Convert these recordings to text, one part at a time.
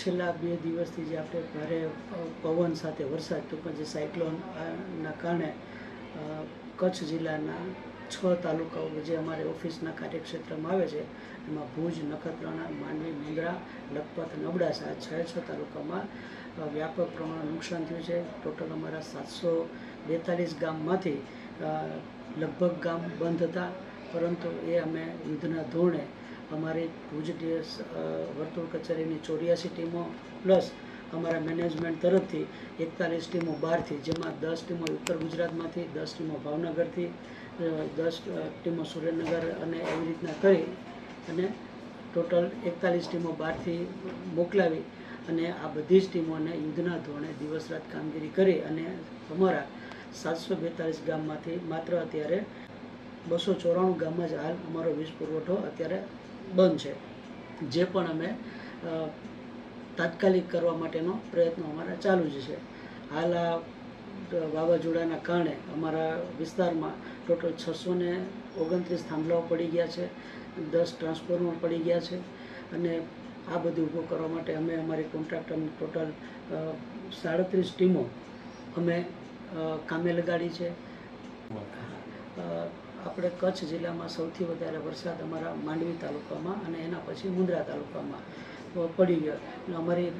છેલ્લા બે દિવસથી જે આપણે ભારે પવન સાથે વરસાદ ટૂંકમાં જે સાયક્લોનના કારણે કચ્છ જિલ્લાના છ તાલુકાઓ જે અમારે ઓફિસના કાર્યક્ષેત્રમાં આવે છે, એમાં ભુજ, નખત્રાણા, માંડવી મુંદ્રા લખપત અને આ છ છ તાલુકામાં વ્યાપક પ્રમાણમાં નુકસાન થયું છે. ટોટલ અમારા સાતસો બેતાલીસ ગામમાંથી લગભગ ગામ બંધ હતા, પરંતુ એ અમે યુદ્ધના ધોરણે અમારી ભુજ વર્તુળ કચેરીની ચોર્યાસી ટીમો પ્લસ અમારા મેનેજમેન્ટ તરફથી એકતાલીસ ટીમો બહારથી, જેમાં દસ ટીમો ઉત્તર ગુજરાતમાંથી, દસ ટીમો ભાવનગરથી દસ ટીમો સુરેન્દ્રનગર અને એવી રીતના કરી અને ટોટલ એકતાલીસ ટીમો બહારથી મોકલાવી અને આ બધી જ ટીમોને યુદ્ધના ધોરણે દિવસ રાત કામગીરી કરી અને અમારા સાતસો બેતાલીસ ગામમાંથી માત્ર અત્યારે બસો ચોરાણું ગામમાં જ હાલ અમારો વીજ પુરવઠો અત્યારે બંધ છે. જે પણ અમે તાત્કાલિક કરવા માટેનો પ્રયત્નો અમારા ચાલુ જ છે. હાલ આ વાવાઝોડાના કારણે અમારા વિસ્તારમાં ટોટલ છસો ને ઓગણત્રીસ થાંભલાઓ પડી ગયા છે, દસ ટ્રાન્સફોર્મર પડી ગયા છે અને આ બધું ઊભું કરવા માટે અમે અમારી કોન્ટ્રાક્ટરની ટોટલ સાડત્રીસ ટીમો અમે કામે લગાડી છે. આપણે કચ્છ જિલ્લામાં સૌથી વધારે વરસાદ અમારા માંડવી તાલુકામાં અને એના પછી મુંદ્રા તાલુકામાં પડી ગયો. અને અમારી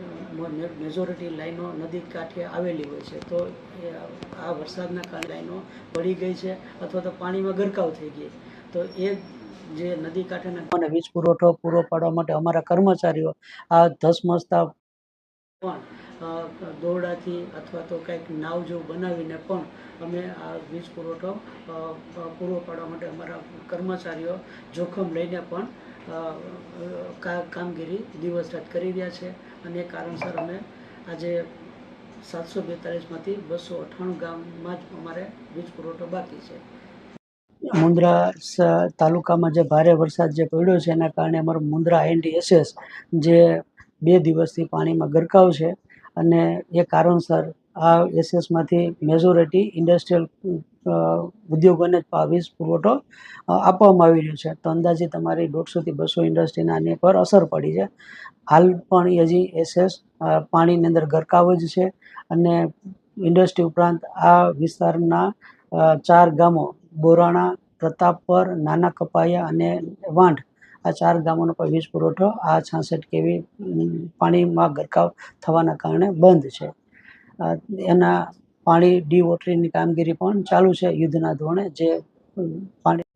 મેજોરિટી લાઈનો નદી કાંઠે આવેલી હોય છે. તો આ વરસાદના કારણે લાઈનો પડી ગઈ છે અથવા તો પાણીમાં ગરકાવ થઈ ગઈ તો એ જે નદી કાંઠેના અને વીજ પુરવઠો પૂરો પાડવા માટે અમારા કર્મચારીઓ આ ધસમસતા પણ દોરડાથી અથવા તો કંઈક નાવ જેવું બનાવીને પણ અમે આ વીજ પુરવઠો પૂરો પાડવા માટે અમારા કર્મચારીઓ જોખમ લઈને પણ કામગીરી દિવસ રાત કરી રહ્યા છે. અને કારણસર અમે આજે સાતસો બેતાલીસમાંથી બસો અઠ્ઠાણું ગામમાં જ અમારે વીજ પુરવઠો બાકી છે. મુન્દ્રા તાલુકામાં જે ભારે વરસાદ જે પડ્યો છે, એના કારણે અમારું મુન્દ્રા એનડીએસએસ જે બે દિવસથી પાણીમાં ગરકાવ છે. અને એ કારણસર આ એસએસમાંથી મેજોરિટી ઇન્ડસ્ટ્રીયલ ઉદ્યોગોને વીજ પુરવઠો આપવામાં આવી રહ્યો છે. તો અંદાજે તમારી દોઢસોથી બસો ઇન્ડસ્ટ્રીના આની પર અસર પડી છે. હાલ પણ હજી એસએસ પાણીની અંદર ગરકાવ જ છે અને ઇન્ડસ્ટ્રી ઉપરાંત આ વિસ્તારના ચાર ગામો, બોરાણા, પ્રતાપપર, નાના કપાયા અને વાંઢ આ ચાર ગામોનો પણ વીજ પુરવઠો, આ છાસઠ કેવી પાણીમાં ગરકાવ થવાના કારણે બંધ છે. એના પાણી ડીવોટરિંગની કામગીરી પણ ચાલુ છે યુદ્ધના ધોરણે, જે પાણી